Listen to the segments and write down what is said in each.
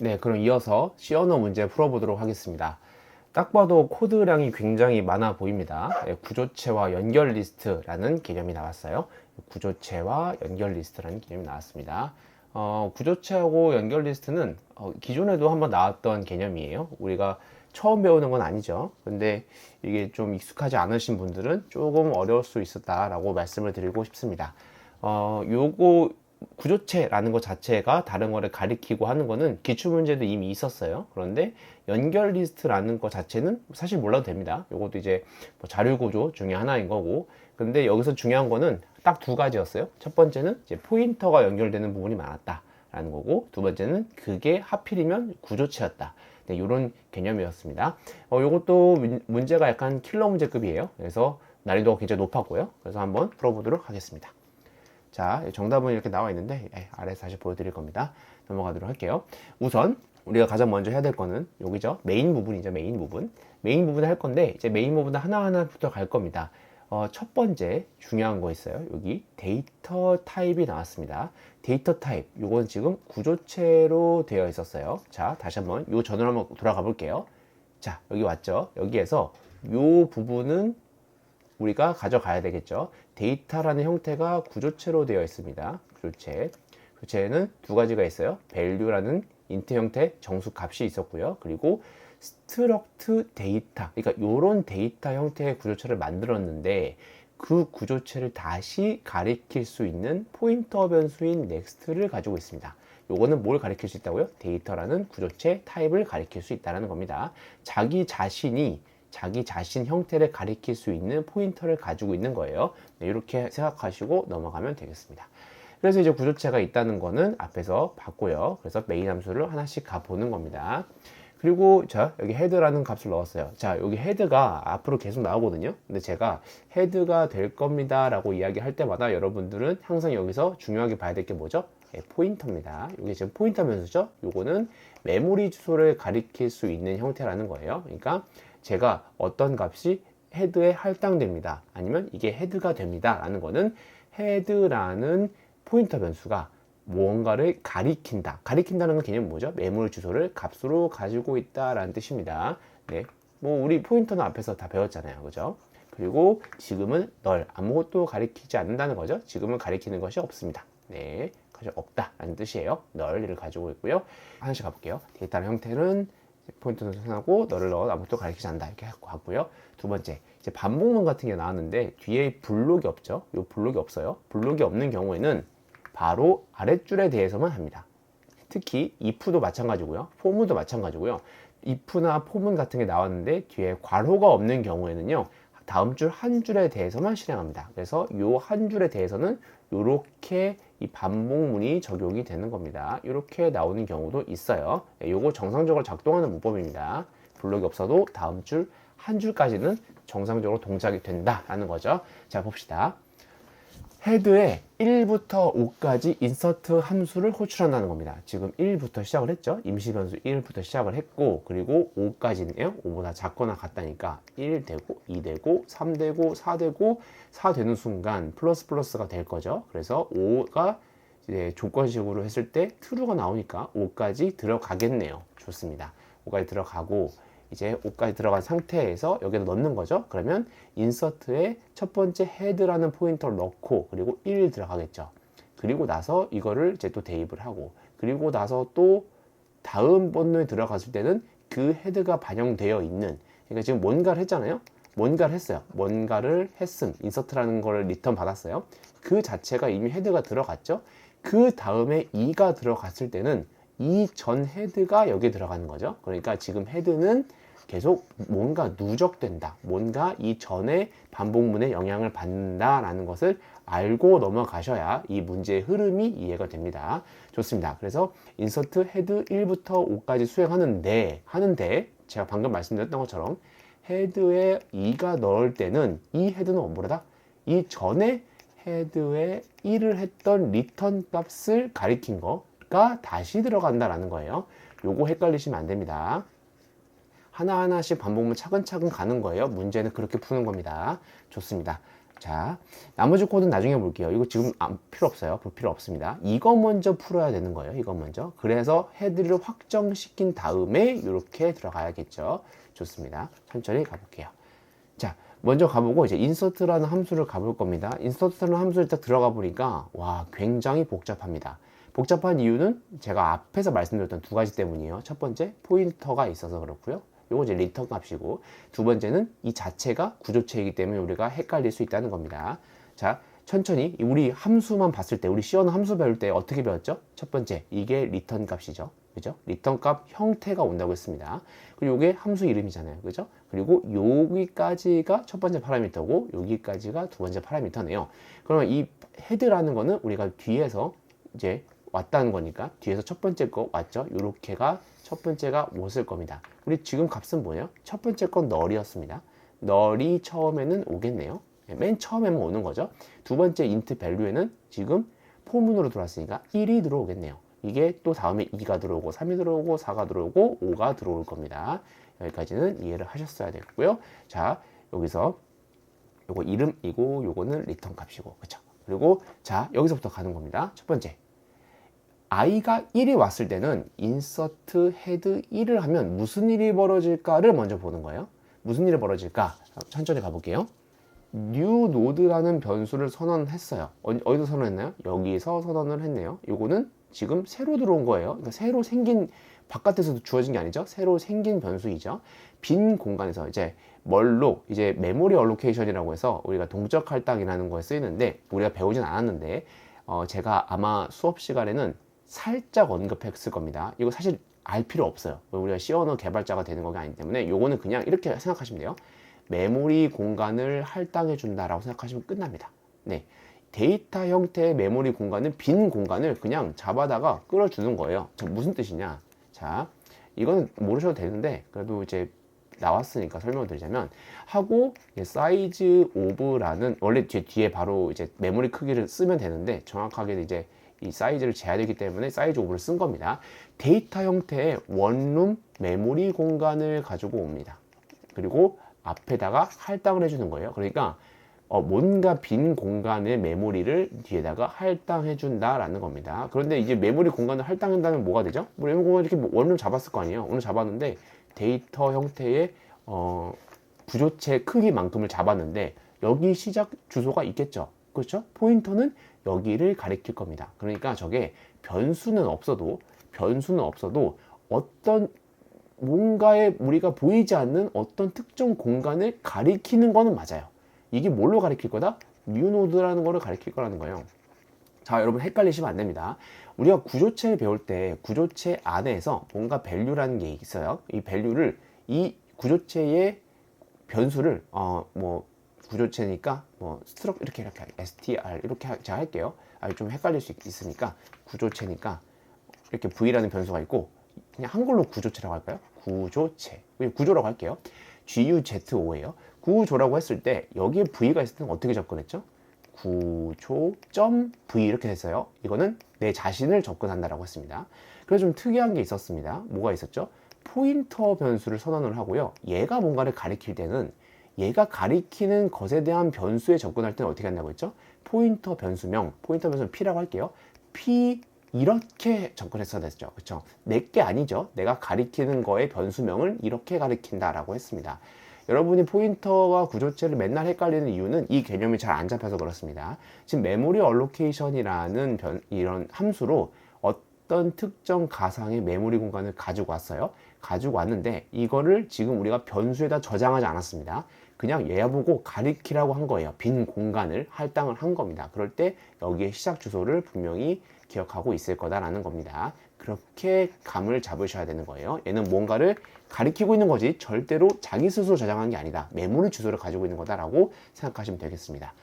네, 그럼 이어서 언어 문제 풀어보도록 하겠습니다. 딱 봐도 코드량이 굉장히 많아 보입니다. 네, 구조체와 연결 리스트라는 개념이 나왔어요. 구조체와 연결 리스트라는 개념이 나왔습니다. 어, 구조체하고 연결 리스트는 어, 기존에도 한번 나왔던 개념이에요. 우리가 처음 배우는 건 아니죠. 근데 이게 좀 익숙하지 않으신 분들은 조금 어려울 수 있었다라고 말씀을 드리고 싶습니다. 어, 요거 구조체라는 것 자체가 다른 거를 가리키고 하는 거는 기출 문제도 이미 있었어요. 그런데 연결 리스트라는 것 자체는 사실 몰라도 됩니다. 요것도 이제 뭐 자료 구조 중에 하나인 거고. 근데 여기서 중요한 거는 딱 두 가지였어요. 첫 번째는 이제 포인터가 연결되는 부분이 많았다. 라는 거고 두 번째는 그게 하필이면 구조체였다. 네, 이런 개념이었습니다. 어, 요것도 문- 문제가 약간 킬러 문제급이에요. 그래서 난이도가 굉장히 높았고요. 그래서 한번 풀어보도록 하겠습니다. 자, 정답은 이렇게 나와 있는데 예, 아래서 다시 보여드릴 겁니다. 넘어가도록 할게요. 우선 우리가 가장 먼저 해야 될 거는 여기죠. 메인 부분이죠. 메인 부분. 메인 부분을 할 건데 이제 메인 부분을 하나하나부터 갈 겁니다. 어, 첫 번째 중요한 거 있어요. 여기 데이터 타입이 나왔습니다. 데이터 타입. 요건 지금 구조체로 되어 있었어요. 자, 다시 한번 요 전으로 한번 돌아가 볼게요. 자, 여기 왔죠. 여기에서 요 부분은 우리가 가져가야 되겠죠. 데이터라는 형태가 구조체로 되어 있습니다. 구조체. 구조체에는 두 가지가 있어요. value라는 인트 형태 정수 값이 있었고요. 그리고 struct 데이터. 그러니까 이런 데이터 형태의 구조체를 만들었는데 그 구조체를 다시 가리킬 수 있는 포인터 변수인 next를 가지고 있습니다. 요거는 뭘 가리킬 수 있다고요? 데이터라는 구조체 타입을 가리킬 수 있다는 겁니다. 자기 자신이 자기 자신 형태를 가리킬 수 있는 포인터를 가지고 있는 거예요. 네, 이렇게 생각하시고 넘어가면 되겠습니다. 그래서 이제 구조체가 있다는 거는 앞에서 봤고요. 그래서 메인 함수를 하나씩 가보는 겁니다. 그리고 자 여기 헤드라는 값을 넣었어요. 자 여기 헤드가 앞으로 계속 나오거든요. 근데 제가 헤드가 될 겁니다 라고 이야기할 때마다 여러분들은 항상 여기서 중요하게 봐야 될 게 뭐죠? 예, 포인터입니다. 이게 지금 포인터 변수죠. 요거는 메모리 주소를 가리킬 수 있는 형태라는 거예요. 그러니까 제가 어떤 값이 헤드에 할당됩니다. 아니면 이게 헤드가 됩니다. 라는 거는 헤드라는 포인터 변수가 무언가를 가리킨다. 가리킨다는 건 개념이 뭐죠? 메모리 주소를 값으로 가지고 있다라는 뜻입니다. 네. 뭐 우리 포인터는 앞에서 다 배웠잖아요. 그죠? 그리고 지금은 널 아무것도 가리키지 않는다는 거죠. 지금은 가리키는 것이 없습니다. 네. 가져 없다라는 뜻이에요. 널을 가지고 있고요. 하나씩 가볼게요. 데이터의 형태는 포인트는 선하고 너를 넣어 가리키지 않는다 이렇게 하고요. 두 번째 이제 반복문 같은 게 나왔는데 뒤에 블록이 없죠. 요 블록이 없어요. 블록이 없는 경우에는 바로 아랫줄에 대해서만 합니다. 특히 if도 마찬가지고요. for도 마찬가지고요. if나 for문 같은 게 나왔는데 뒤에 괄호가 없는 경우에는요. 다음 줄 한 줄에 대해서만 실행합니다. 그래서 요 한 줄에 대해서는 이렇게 이 반복문이 적용이 되는 겁니다. 이렇게 나오는 경우도 있어요. 네, 요거 정상적으로 작동하는 문법입니다. 블록이 없어도 다음 줄 한 줄까지는 정상적으로 동작이 된다라는 거죠. 자 봅시다. 헤드에 1부터 5까지 인서트 함수를 호출한다는 겁니다. 지금 1부터 시작을 했죠. 임시 변수 1부터 시작을 했고 그리고 5까지네요. 5보다 작거나 같다니까 1 되고 2 되고 3 되고 4 되고 4 되는 순간 플러스 플러스가 될 거죠. 그래서 5가 이제 조건식으로 했을 때 true가 나오니까 5까지 들어가겠네요. 좋습니다. 5까지 들어가고 이제 5까지 들어간 상태에서 여기다 넣는 거죠. 그러면 인서트에 첫 번째 헤드라는 포인터를 넣고 그리고 1 들어가겠죠. 그리고 나서 이거를 이제 또 대입을 하고 그리고 나서 또 다음 번호에 들어갔을 때는 그 헤드가 반영되어 있는 그러니까 지금 뭔가를 했잖아요. 뭔가를 했어요. 뭔가를 했음 인서트라는 걸 리턴 받았어요. 그 자체가 이미 헤드가 들어갔죠. 그 다음에 2가 들어갔을 때는 이 전 헤드가 여기에 들어가는 거죠. 그러니까 지금 헤드는 계속 뭔가 누적된다. 뭔가 이 전에 반복문에 영향을 받는다라는 것을 알고 넘어가셔야 이 문제의 흐름이 이해가 됩니다. 좋습니다. 그래서 인서트 헤드 1부터 5까지 수행하는데 하는데 제가 방금 말씀드렸던 것처럼 헤드에 2가 넣을 때는 이 헤드는 뭐라다? 이 전에 헤드에 1을 했던 리턴 값을 가리킨 거가 다시 들어간다라는 거예요. 요거 헷갈리시면 안 됩니다. 하나하나씩 반복문 차근차근 가는 거예요. 문제는 그렇게 푸는 겁니다. 좋습니다. 자, 나머지 코드는 나중에 볼게요. 이거 지금 안, 필요 없어요. 볼 필요 없습니다. 이거 먼저 풀어야 되는 거예요. 이거 먼저. 그래서 헤드를 확정시킨 다음에 이렇게 들어가야겠죠. 좋습니다. 천천히 가볼게요. 자, 먼저 가보고 이제 인서트라는 함수를 가볼 겁니다. 인서트라는 함수를 딱 들어가 보니까 와, 굉장히 복잡합니다. 복잡한 이유는 제가 앞에서 말씀드렸던 두 가지 때문이에요. 첫 번째, 포인터가 있어서 그렇고요. 요거 이제 리턴 값이고 두 번째는 이 자체가 구조체이기 때문에 우리가 헷갈릴 수 있다는 겁니다. 자, 천천히 우리 함수만 봤을 때 우리 시어는 함수 배울 때 어떻게 배웠죠? 첫 번째, 이게 리턴 값이죠. 그죠? 리턴 값 형태가 온다고 했습니다. 그리고 이게 함수 이름이잖아요. 그죠? 그리고 여기까지가 첫 번째 파라미터고 여기까지가 두 번째 파라미터네요. 그러면 이 헤드라는 거는 우리가 뒤에서 이제 왔다는 거니까 뒤에서 첫 번째 거 왔죠? 요렇게가 첫 번째가 못을 겁니다. 우리 지금 값은 뭐예요? 첫 번째 건 널이었습니다. 널이 처음에는 오겠네요. 네, 맨 처음에만 오는 거죠. 두 번째 인트 밸류에는 지금 포문으로 들어왔으니까 1이 들어오겠네요. 이게 또 다음에 2가 들어오고 3이 들어오고 4가 들어오고 5가 들어올 겁니다. 여기까지는 이해를 하셨어야 되고요. 자, 여기서 요거 이름이고 요거는 리턴 값이고 그렇죠? 그리고 자, 여기서부터 가는 겁니다. 첫 번째. I가 1이 왔을 때는 insert head 1을 하면 무슨 일이 벌어질까를 먼저 보는 거예요. 무슨 일이 벌어질까? 천천히 가볼게요. new node라는 변수를 선언했어요. 어디, 어디서 선언했나요? 여기서 선언을 했네요. 요거는 지금 새로 들어온 거예요. 그러니까 새로 생긴 바깥에서도 주어진 게 아니죠. 새로 생긴 변수이죠. 빈 공간에서 이제 멀록 이제 메모리 얼로케이션이라고 해서 우리가 동적 할당이라는 거에 쓰이는데 우리가 배우진 않았는데 어, 제가 아마 수업 시간에는 살짝 언급했을 겁니다. 이거 사실 알 필요 없어요. 우리가 언어 개발자가 되는 거기 아니기 때문에 요거는 그냥 이렇게 생각하시면 돼요. 메모리 공간을 할당해 준다라고 생각하시면 끝납니다. 네. 데이터 형태의 메모리 공간은 빈 공간을 그냥 잡아다가 끌어주는 거예요. 무슨 뜻이냐? 자, 이거는 모르셔도 되는데 그래도 이제 나왔으니까 설명을 드리자면 하고 사이즈 오브라는 원래 뒤에 바로 이제 메모리 크기를 쓰면 되는데 정확하게 이제 이 사이즈를 재야되기 때문에 사이즈 오브를 쓴 겁니다. 데이터 형태의 원룸 메모리 공간을 가지고 옵니다. 그리고 앞에다가 할당을 해주는 거예요. 그러니까 어, 뭔가 빈 공간의 메모리를 뒤에다가 할당해 준다라는 겁니다. 그런데 이제 메모리 공간을 할당한다면 뭐가 되죠? 뭐 메모리 공간 이렇게 뭐 원룸 잡았을 거 아니에요. 오늘 잡았는데 데이터 형태의 어, 부조체 크기만큼을 잡았는데 여기 시작 주소가 있겠죠. 그렇죠? 포인터는 여기를 가리킬 겁니다. 그러니까 저게 변수는 없어도 변수는 없어도 어떤 뭔가에 우리가 보이지 않는 어떤 특정 공간을 가리키는 거는 맞아요. 이게 뭘로 가리킬 거다? 뉴노드라는 거를 가리킬 거라는 거예요. 자, 여러분 헷갈리시면 안 됩니다. 우리가 구조체를 배울 때 구조체 안에서 뭔가 밸류라는 게 있어요. 이 밸류를 이 구조체의 변수를 어 뭐 구조체니까 뭐 스트럭 이렇게 이렇게 str 이렇게 제가 할게요. 아, 좀 헷갈릴 수 있으니까 구조체니까 이렇게 v라는 변수가 있고 그냥 한글로 구조체라고 할까요? 구조체 구조라고 할게요. guzo예요. 구조라고 했을 때 여기에 v가 있을 때는 어떻게 접근했죠? 구조.v 이렇게 됐어요. 이거는 내 자신을 접근한다라고 했습니다. 그래서 좀 특이한 게 있었습니다. 뭐가 있었죠? 포인터 변수를 선언을 하고요. 얘가 뭔가를 가리킬 때는 얘가 가리키는 것에 대한 변수에 접근할 때는 어떻게 한다고 했죠? 포인터 변수명, 포인터 변수 P라고 할게요. P 이렇게 접근했어야 됐죠. 그렇죠? 내게 아니죠. 내가 가리키는 거의 변수명을 이렇게 가리킨다라고 했습니다. 여러분이 포인터와 구조체를 맨날 헷갈리는 이유는 이 개념이 잘 안 잡혀서 그렇습니다. 지금 메모리 얼로케이션이라는 변, 이런 함수로 어떤 특정 가상의 메모리 공간을 가지고 왔어요. 가지고 왔는데 이거를 지금 우리가 변수에다 저장하지 않았습니다. 그냥 얘 보고 가리키라고 한 거예요. 빈 공간을 할당을 한 겁니다. 그럴 때 여기에 시작 주소를 분명히 기억하고 있을 거다라는 겁니다. 그렇게 감을 잡으셔야 되는 거예요. 얘는 뭔가를 가리키고 있는 거지 절대로 자기 스스로 저장한 게 아니다. 메모리 주소를 가지고 있는 거다라고 생각하시면 되겠습니다.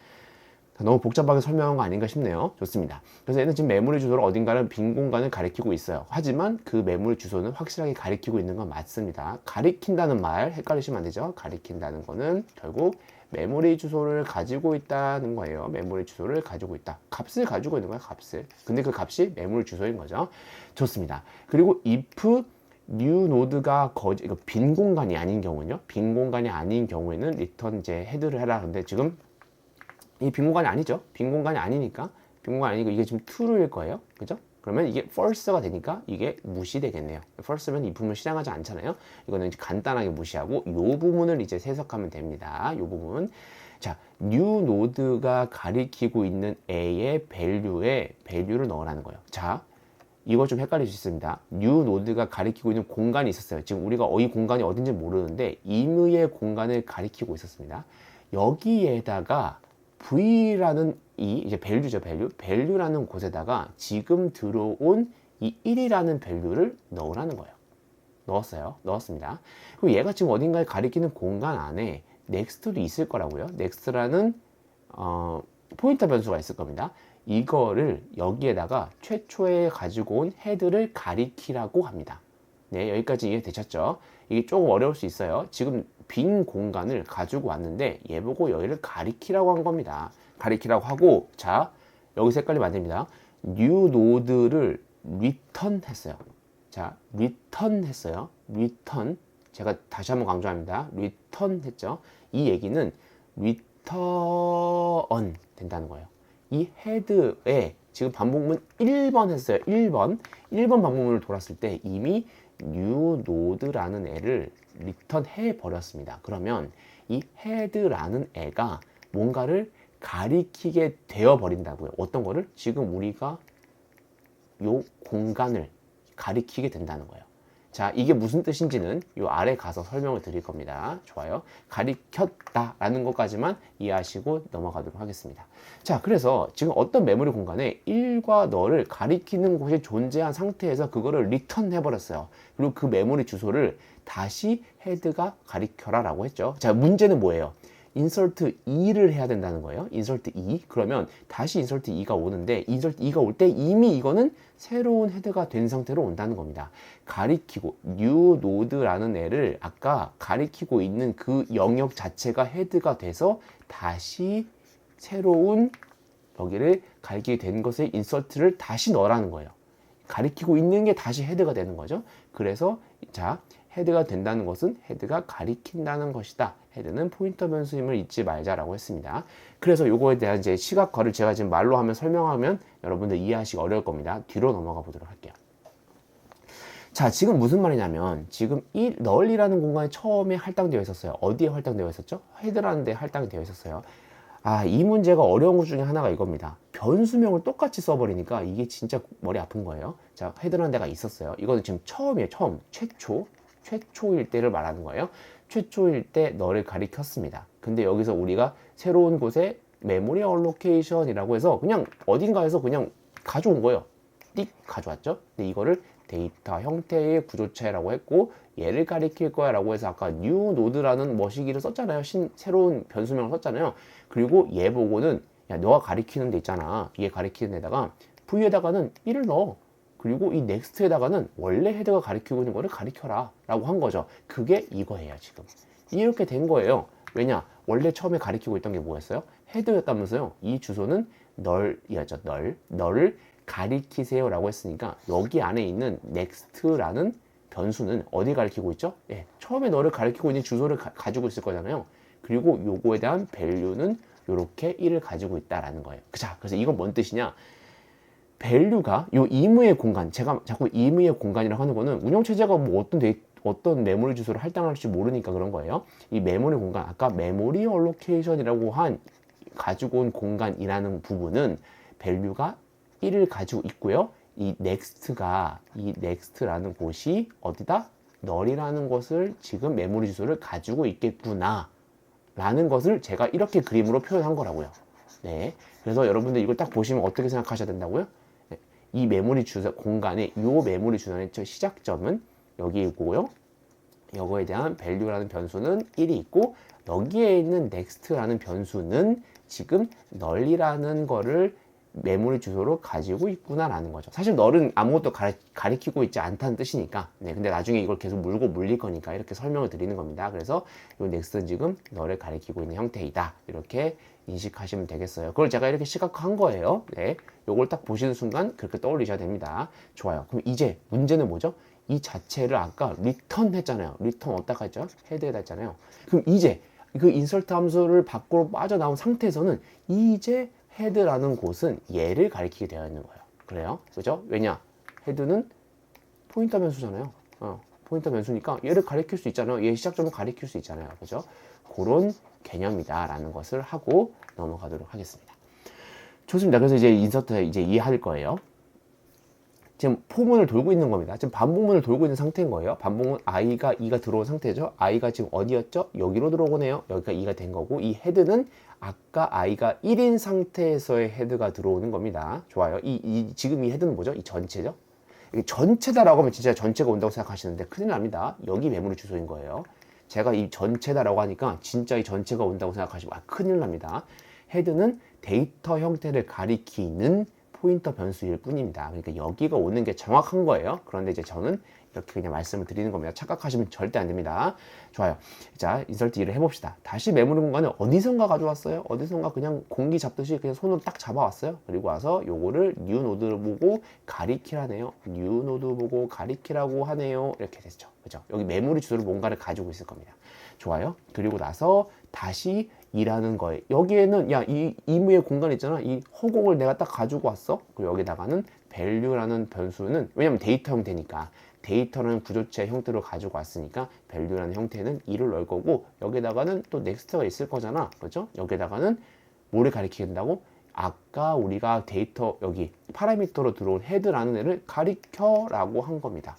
너무 복잡하게 설명한 거 아닌가 싶네요. 좋습니다. 그래서 얘는 지금 메모리 주소를 어딘가를 빈 공간을 가리키고 있어요. 하지만 그 메모리 주소는 확실하게 가리키고 있는 건 맞습니다. 가리킨다는 말 헷갈리시면 안 되죠. 가리킨다는 거는 결국 메모리 주소를 가지고 있다는 거예요. 메모리 주소를 가지고 있다. 값을 가지고 있는 거야, 값을. 근데 그 값이 메모리 주소인 거죠. 좋습니다. 그리고 if new node가 거지, 빈 공간이 아닌 경우는요. 빈 공간이 아닌 경우에는 리턴 이제 헤드를 해라. 근데 지금 이 빈 공간이 아니죠. 빈 공간이 아니니까 빈 공간 아니고 이게 지금 true일 거예요. 그죠? 그러면 이게 false가 되니까 이게 무시되겠네요. false면 이 부분을 실행하지 않잖아요. 이거는 간단하게 무시하고 이 부분을 이제 해석하면 됩니다. 이 부분. 자, new node가 가리키고 있는 a의 value에 value를 넣으라는 거예요. 자, 이거 좀 헷갈릴 수 있습니다. new node가 가리키고 있는 공간이 있었어요. 지금 우리가 이 공간이 어딘지 모르는데 임의의 공간을 가리키고 있었습니다. 여기에다가 v라는 이 이제 value죠, value. value라는 곳에다가 지금 들어온 이 1이라는 value를 넣으라는 거예요. 넣었어요. 넣었습니다. 그리고 얘가 지금 어딘가에 가리키는 공간 안에 next도 있을 거라고요. next라는 어, 포인터 변수가 있을 겁니다. 이거를 여기에다가 최초에 가지고 온 헤드를 가리키라고 합니다. 네, 여기까지 이해 되셨죠? 이게 조금 어려울 수 있어요. 지금 빈 공간을 가지고 왔는데 얘 보고 여기를 가리키라고 한 겁니다. 가리키라고 하고 자 헷갈리면 안 됩니다. new node를 return 했어요. 자 return 했어요. return 제가 다시 한번 강조합니다. return 했죠. 이 얘기는 return 된다는 거예요. 이 헤드에 지금 반복문 1번 했어요. 1번. 1번 반복문을 돌았을 때 이미 new node라는 애를 리턴 해 버렸습니다. 그러면 이 헤드라는 애가 뭔가를 가리키게 되어 버린다고요. 어떤 거를? 지금 우리가 요 공간을 가리키게 된다는 거예요. 자, 이게 무슨 뜻인지는 요 아래 가서 설명을 드릴 겁니다. 좋아요. 가리켰다라는 것까지만 이해하시고 넘어가도록 하겠습니다. 자, 그래서 지금 어떤 메모리 공간에 1과 너를 가리키는 곳이 존재한 상태에서 그거를 리턴 해버렸어요. 그리고 그 메모리 주소를 다시 헤드가 가리켜라 라고 했죠. 자, 문제는 뭐예요? 인설트 2를 해야 된다는 거예요. 인설트 2. 그러면 다시 인설트 2가 오는데 인설트 2가 올 때 이미 이거는 새로운 헤드가 된 상태로 온다는 겁니다. 가리키고 new node라는 애를 아까 가리키고 있는 그 영역 자체가 헤드가 돼서 다시 새로운 여기를 가리키게 된 것에 인설트를 다시 넣으라는 거예요. 가리키고 있는 게 다시 헤드가 되는 거죠. 그래서 자 헤드가 된다는 것은 헤드가 가리킨다는 것이다. 헤드는 포인터 변수임을 잊지 말자라고 했습니다. 그래서 요거에 대한 이제 시각화를 제가 지금 말로 하면 설명하면 여러분들 이해하시기 어려울 겁니다. 뒤로 넘어가 보도록 할게요. 자, 지금 무슨 말이냐면 지금 이 널이라는 공간이 처음에 할당되어 있었어요. 어디에 할당되어 있었죠? 헤드라는 데 할당이 되어 있었어요. 아, 이 문제가 어려운 것 중에 하나가 이겁니다. 변수명을 똑같이 써버리니까 이게 진짜 머리 아픈 거예요. 자, 헤드라는 데가 있었어요. 이거는 지금 처음이에요. 처음. 최초. 최초일 때를 말하는 거예요. 최초일 때 너를 가리켰습니다. 근데 여기서 우리가 새로운 곳에 메모리 얼로케이션이라고 해서 그냥 어딘가에서 그냥 가져온 거예요. 띡 가져왔죠. 근데 이거를 데이터 형태의 구조체라고 했고 얘를 가리킬 거야 라고 해서 아까 new node라는 머시기를 썼잖아요. 신, 새로운 변수명을 썼잖아요. 그리고 얘 보고는 야 너가 가리키는 데 있잖아. 얘 가리키는 데다가 v에다가는 1을 넣어. 그리고 이 넥스트에다가는 원래 헤드가 가리키고 있는 거를 가리켜라 라고 한 거죠. 그게 이거예요, 지금. 이렇게 된 거예요. 왜냐? 원래 처음에 가리키고 있던 게 뭐였어요? 헤드였다면서요. 이 주소는 널이었죠, 널. 널을 가리키세요 라고 했으니까 여기 안에 있는 next라는 변수는 어디 가리키고 있죠? 예, 처음에 너를 가리키고 있는 주소를 가, 지고 있을 거잖아요. 그리고 요거에 대한 value는 이렇게 1을 가지고 있다라는 거예요. 자, 그래서 이건 뭔 뜻이냐? 밸류가 이 임의의 공간 제가 자꾸 임의의 공간이라고 하는 거는 운영체제가 뭐 어떤 데이, 어떤 메모리 주소를 할당할지 모르니까 그런 거예요. 이 메모리 공간 아까 메모리 얼로케이션이라고 한 가지고 온 공간이라는 부분은 밸류가 1을 가지고 있고요. 이 next가 이 next라는 곳이 어디다? 널이라는 것을 지금 메모리 주소를 가지고 있겠구나. 라는 것을 제가 이렇게 그림으로 표현한 거라고요. 네. 그래서 여러분들 이걸 딱 보시면 어떻게 생각하셔야 된다고요 이 메모리 주소 공간에 이 메모리 주소의 시작점은 여기 있고요. 이거에 대한 value라는 변수는 1이 있고 여기에 있는 next라는 변수는 지금 널이라는 거를 메모리 주소로 가지고 있구나라는 거죠. 사실 널은 아무것도 가리, 키고 있지 않다는 뜻이니까. 네, 근데 나중에 이걸 계속 물고 물릴 거니까 이렇게 설명을 드리는 겁니다. 그래서 이 넥스트는 지금 널을 가리키고 있는 형태이다. 이렇게 인식하시면 되겠어요. 그걸 제가 이렇게 시각화한 거예요. 네, 요걸 딱 보시는 순간 그렇게 떠올리셔야 됩니다. 좋아요. 그럼 이제 문제는 뭐죠? 이 자체를 아까 리턴 했잖아요. 리턴 어디다 했죠? 헤드에다 했잖아요. 그럼 이제 그 인설트 함수를 밖으로 빠져나온 상태에서는 이제 헤드라는 곳은 얘를 가리키게 되어 있는 거예요. 그래요? 그죠? 왜냐? 헤드는 포인터 변수잖아요. 어, 포인터 변수니까 얘를 가리킬 수 있잖아요. 얘 시작점을 가리킬 수 있잖아요. 그죠? 그런 개념이다라는 것을 하고 넘어가도록 하겠습니다. 좋습니다. 그래서 이제 인서트 이제 이해할 거예요. 지금 포문을 돌고 있는 겁니다. 지금 반복문을 돌고 있는 상태인 거예요. 반복문 i가 2가 들어온 상태죠. i가 지금 어디였죠? 여기로 들어오네요. 여기가 2가 된 거고 이 헤드는 아까 i가 1인 상태에서의 헤드가 들어오는 겁니다. 좋아요. 이, 이 지금 이 헤드는 뭐죠? 이 전체죠. 이게 전체다라고 하면 진짜 전체가 온다고 생각하시는데 큰일 납니다. 여기 메모리 주소인 거예요. 제가 이 전체다라고 하니까 진짜 이 전체가 온다고 생각하시면 아, 큰일 납니다. 헤드는 데이터 형태를 가리키는 포인터 변수일 뿐입니다. 그러니까 여기가 오는 게 정확한 거예요. 그런데 이제 저는 이렇게 그냥 말씀을 드리는 겁니다. 착각하시면 절대 안 됩니다. 좋아요. 자, 인설트 2를 해봅시다. 다시 메모리 공간을 어디선가 가져왔어요? 어디선가 그냥 공기 잡듯이 그냥 손으로 딱 잡아왔어요. 그리고 와서 요거를 뉴 노드를 보고 가리키라네요. 뉴 노드 보고 가리키라고 하네요. 이렇게 됐죠. 그죠? 여기 메모리 주소를 뭔가를 가지고 있을 겁니다. 좋아요. 그리고 나서 다시 일하는 거에 여기에는 야 이 이무의 공간 있잖아. 이 허공을 내가 딱 가지고 왔어. 그리고 여기다가는 value라는 변수는 왜냐면 데이터 형태니까. 데이터라는 구조체 형태로 가지고 왔으니까 value라는 형태는 2를 넣을 거고 여기다가는 또 next가 있을 거잖아. 그렇죠? 여기다가는 뭐를 가리키게 된다고? 아까 우리가 데이터 여기 파라미터로 들어온 헤드라는 애를 가리켜라고 한 겁니다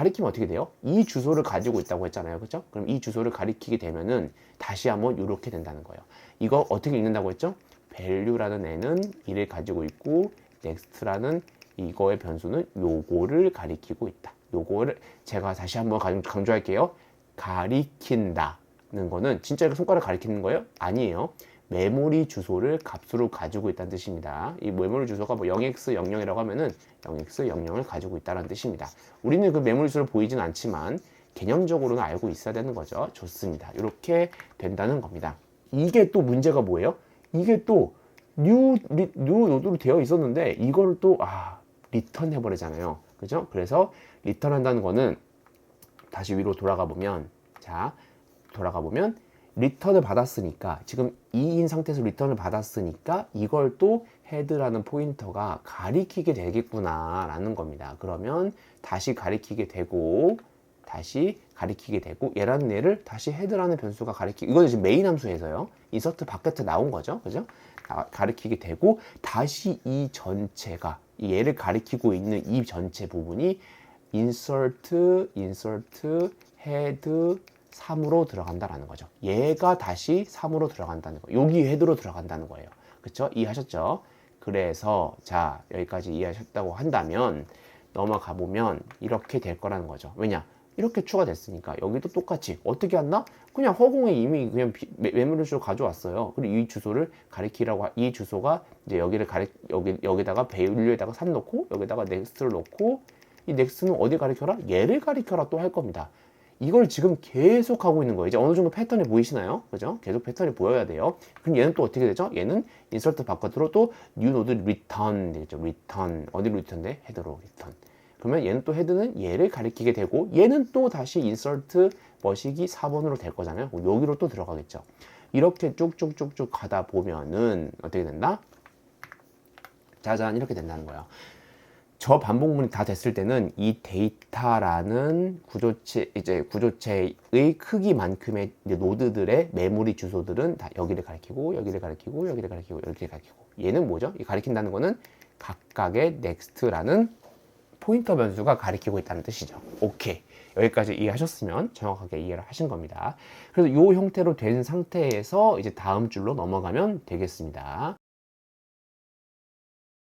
가리키면 어떻게 돼요? 이 주소를 가지고 있다고 했잖아요. 그죠? 그럼 이 주소를 가리키게 되면은 다시 한번 이렇게 된다는 거예요. 이거 어떻게 읽는다고 했죠? value라는 애는 2를 가지고 있고 next라는 이거의 변수는 요거를 가리키고 있다. 요거를 제가 다시 한번 강- 강조할게요. 가리킨다는 거는 진짜 손가락 가리키는 거예요? 아니에요. 메모리 주소를 값으로 가지고 있다는 뜻입니다. 이 메모리 주소가 뭐 0x00이라고 하면은 0x00을 가지고 있다는 뜻입니다. 우리는 그 메모리 주소를 보이진 않지만 개념적으로는 알고 있어야 되는 거죠. 좋습니다. 이렇게 된다는 겁니다. 이게 또 문제가 뭐예요? 이게 또 뉴, 리, 뉴 노드로 되어 있었는데 이걸 또 아, 리턴 해버리잖아요. 그죠? 그래서 리턴 한다는 거는 다시 위로 돌아가 보면 자 돌아가 보면 리턴을 받았으니까 지금 2인 상태에서 리턴을 받았으니까 이걸 또 헤드라는 포인터가 가리키게 되겠구나 라는 겁니다. 그러면 다시 가리키게 되고 다시 가리키게 되고 얘라는 애를 다시 헤드라는 변수가 가리키 이거는 지금 메인 함수에서요. 인서트 바깥에 나온 거죠. 그죠? 가- 가리키게 되고 다시 이 전체가 이 얘를 가리키고 있는 이 전체 부분이 insert, insert, head 3으로 들어간다라는 거죠. 얘가 다시 3으로 들어간다는 거. 여기 헤드로 들어간다는 거예요. 그쵸? 이해하셨죠? 그래서 자 여기까지 이해하셨다고 한다면 넘어가 보면 이렇게 될 거라는 거죠. 왜냐? 이렇게 추가됐으니까 여기도 똑같이 어떻게 한다? 그냥 허공에 이미 그냥 비- 메- 메모리 주소 가져왔어요. 그리고 이 주소를 가리키라고 하- 이 주소가 이제 여기를 가리 여기 여기다가 배율류에다가 3 넣고 여기다가 넥스트를 넣고 이 넥스트는 어디 가리켜라? 얘를 가리켜라 또 할 겁니다. 이걸 지금 계속 하고 있는 거예요. 이제 어느 정도 패턴이 보이시나요? 그죠? 계속 패턴이 보여야 돼요. 그럼 얘는 또 어떻게 되죠? 얘는 인서트 바깥으로 또 new node return 되겠죠. return 어디로 return 돼? 헤드로 return. 그러면 얘는 또 헤드는 얘를 가리키게 되고 얘는 또 다시 insert 머시기 4번으로 될 거잖아요. 여기로 또 들어가겠죠. 이렇게 쭉쭉쭉쭉 가다 보면은 어떻게 된다? 짜잔 이렇게 된다는 거예요. 저 반복문이 다 됐을 때는 이 데이터라는 구조체 이제 구조체의 크기만큼의 노드들의 메모리 주소들은 다 여기를 가리키고 여기를 가리키고 여기를 가리키고 여기를 가리키고 얘는 뭐죠? 이 가리킨다는 거는 각각의 next라는 포인터 변수가 가리키고 있다는 뜻이죠. 오케이. 여기까지 이해하셨으면 정확하게 이해를 하신 겁니다. 그래서 이 형태로 된 상태에서 이제 다음 줄로 넘어가면 되겠습니다.